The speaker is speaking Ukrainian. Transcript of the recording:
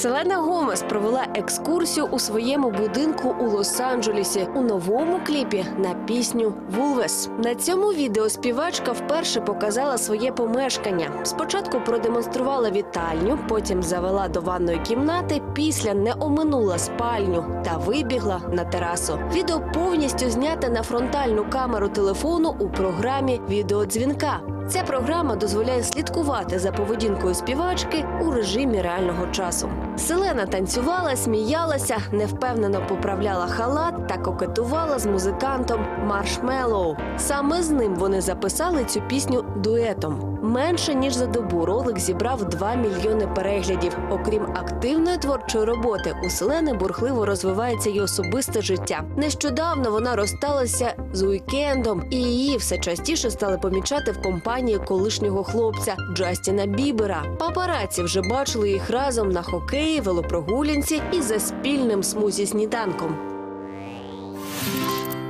Селена Гомес провела екскурсію у своєму будинку у Лос-Анджелесі у новому кліпі на пісню Вулвес. На цьому відео співачка вперше показала своє помешкання. Спочатку продемонструвала вітальню, потім завела до ванної кімнати, після не оминула спальню та вибігла на терасу. Відео повністю зняте на фронтальну камеру телефону у програмі відеодзвінка. Ця програма дозволяє слідкувати за поведінкою співачки у режимі реального часу. Селена танцювала, сміялася, невпевнено поправляла халат та кокетувала з музикантом Маршмеллоу. Саме з ним вони записали цю пісню дуетом. Менше ніж за добу ролик зібрав 2 мільйони переглядів. Окрім активної творчої роботи, у Селени бурхливо розвивається й особисте життя. Нещодавно вона розсталася з уікендом, і її все частіше стали помічати в компанії колишнього хлопця Джастіна Бібера. Папараці вже бачили їх разом на хокеї, велопрогулянці і за спільним смузі сніданком.